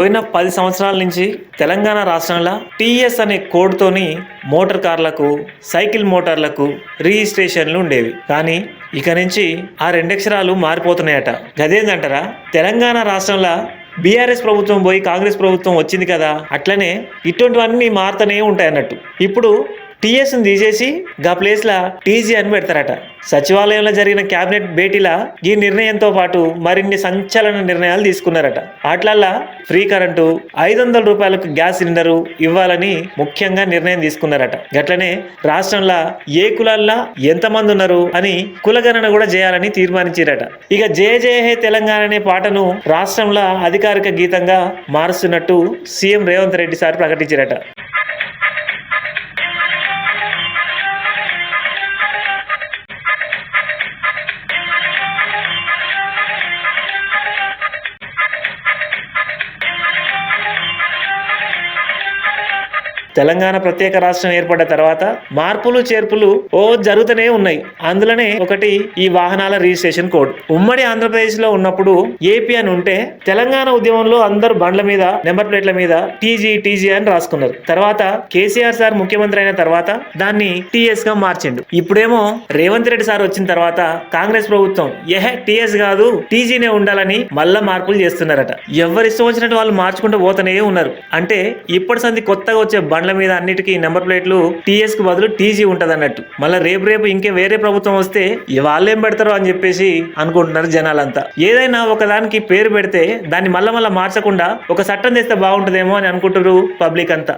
పోయిన పది సంవత్సరాల నుంచి తెలంగాణ రాష్ట్రంలో టీఎస్ అనే కోడ్తోని మోటార్ కార్లకు సైకిల్ మోటార్లకు రిజిస్ట్రేషన్లు ఉండేవి. కానీ ఇక నుంచి ఆ రెండక్షరాలు మారిపోతున్నాయట. గదేందంటారా? తెలంగాణ రాష్ట్రంలో బీఆర్ఎస్ ప్రభుత్వం పోయి కాంగ్రెస్ ప్రభుత్వం వచ్చింది కదా అట్లనే ఇటువంటివన్నీ మారుతూనే ఉంటాయి అన్నట్టు ఇప్పుడు టీఎస్ని తీసేసి గా ప్లేస్లో టీజీ అని పెడతారట. సచివాలయంలో జరిగిన కేబినెట్ భేటీలా ఈ నిర్ణయంతో పాటు మరిన్ని సంచలన నిర్ణయాలు తీసుకున్నారట. వాటిలల్లా ఫ్రీ కరెంటు ఐదు వందల రూపాయలకు గ్యాస్ సిలిండరు ఇవ్వాలని ముఖ్యంగా నిర్ణయం తీసుకున్నారట. గట్లనే రాష్ట్రంలో ఏ కులాల్లో ఎంతమంది ఉన్నారు అని కులగణన కూడా చేయాలని తీర్మానించారట. ఇక జయ జయ హే తెలంగాణ అనే పాటను రాష్ట్రంలో అధికారిక గీతంగా మారుస్తున్నట్టు సీఎం రేవంత్ రెడ్డి సార్ ప్రకటించారట. తెలంగాణ ప్రత్యేక రాష్ట్రం ఏర్పడ్డ తర్వాత మార్పులు చేర్పులు ఓ జరుగుతూనే ఉన్నాయి. అందులోనే ఒకటి ఈ వాహనాల రిజిస్ట్రేషన్ కోడ్. ఉమ్మడి ఆంధ్రప్రదేశ్లో ఉన్నప్పుడు ఏపీ అని ఉంటే తెలంగాణ ఉద్యమంలో అందరూ బండ్ల మీద నెంబర్ ప్లేట్ల మీద టీజీ టీజీ అని రాసుకున్నారు. తర్వాత కేసీఆర్ సార్ ముఖ్యమంత్రి అయిన తర్వాత దాన్ని టీఎస్గా మార్చిండు. ఇప్పుడేమో రేవంత్ రెడ్డి సార్ వచ్చిన తర్వాత కాంగ్రెస్ ప్రభుత్వం ఎహే టీఎస్ కాదు టీజీనే ఉండాలని మళ్ళా మార్పులు చేస్తున్నారట. ఎవరి ఇష్టం వచ్చినట్టు వాళ్ళు మార్చుకుంటూ పోతూనే ఉన్నారు. అంటే ఇప్పటి సంది కొత్తగా వచ్చే బండ్ల మీద అన్నిటికీ నెంబర్ ప్లేట్లు టీఎస్కు బదులు టీజీ ఉంటది అన్నట్టు మళ్ళీ రేపు రేపు ఇంకే వేరే ప్రభుత్వం వస్తే వాళ్ళేం పెడతారో అని చెప్పేసి అనుకుంటున్నారు జనాలంతా. ఏదైనా ఒకదానికి పేరు పెడితే దాన్ని మళ్ళా మళ్ళీ మార్చకుండా ఒక చట్టం తెస్తే బాగుంటుందేమో అని అనుకుంటారు పబ్లిక్ అంతా.